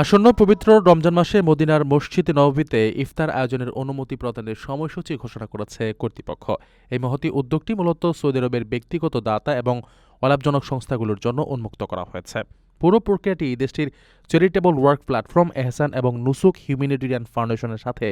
আসন্ন পবিত্র রমজান মাসে মদিনার মসজিদ নববীতে ইফতার আয়োজনের অনুমতি প্রদানের সময়সূচি ঘোষণা করেছে কর্তৃপক্ষ। এই মহতি উদ্যোগটি মূলত সৌদি আরবের ব্যক্তিগত দাতা এবং অলাভজনক সংস্থাগুলোর জন্য উন্মুক্ত করা হয়েছে। পুরো প্রক্রিয়াটি দেশটির চ্যারিটেবল ওয়ার্ক প্ল্যাটফর্ম এহসান এবং নুসুক হিউম্যানিটেরিয়ান ফাউন্ডেশনের সাথে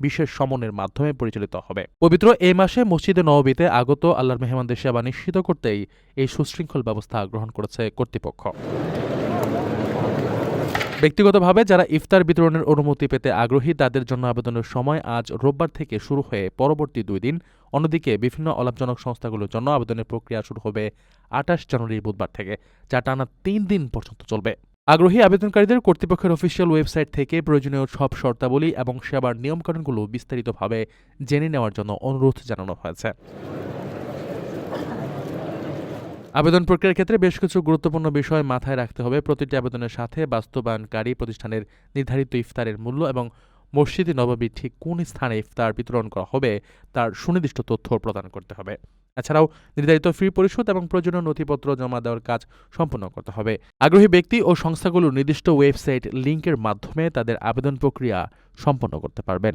বিশেষ সমনের মাধ্যমে পরিচালিত হবে। পবিত্র এই মাসে মসজিদে নববীতে আগত আল্লাহর মেহমানদের সেবা নিশ্চিত করতেই এই সুশৃঙ্খল ব্যবস্থা গ্রহণ করেছে কর্তৃপক্ষ। ব্যক্তিগতভাবে যারা ইফতার বিতরণের অনুমতি পেতে আগ্রহী, তাদের জন্য আবেদনের সময় আজ রোববার থেকে শুরু হয়ে পরবর্তী দুই দিন। অন্যদিকে বিভিন্ন অলাভজনক সংস্থাগুলোর জন্য আবেদনের প্রক্রিয়া শুরু হবে আঠাশ জানুয়ারি বুধবার থেকে, যা টানা তিন দিন পর্যন্ত চলবে। আগ্রহী আবেদনকারীদের কর্তৃপক্ষের অফিসিয়াল ওয়েবসাইট থেকে প্রয়োজনীয় সব শর্তাবলী এবং সেবার নিয়মকানুনগুলো বিস্তারিতভাবে জেনে নেওয়ার জন্য অনুরোধ জানানো হয়েছে। আবেদন প্রক্রিয়ার ক্ষেত্রে বেশ কিছু গুরুত্বপূর্ণ বিষয় মাথায় রাখতে হবে। প্রতিটি আবেদনের সাথে বাস্তবায়নকারী প্রতিষ্ঠানের নির্ধারিত ইফতারের মূল্য এবং মসজিদে নবাবী ঠিক কোন স্থানে ইফতার বিতরণ করা হবে তার সুনির্দিষ্ট তথ্য প্রদান করতে হবে। এছাড়াও নির্ধারিত ফি পরিশোধ এবং প্রয়োজনীয় নথিপত্র জমা দেওয়ার কাজ সম্পন্ন করতে হবে। আগ্রহী ব্যক্তি ও সংস্থাগুলোর নির্দিষ্ট ওয়েবসাইট লিঙ্কের মাধ্যমে তাদের আবেদন প্রক্রিয়া সম্পন্ন করতে পারবেন।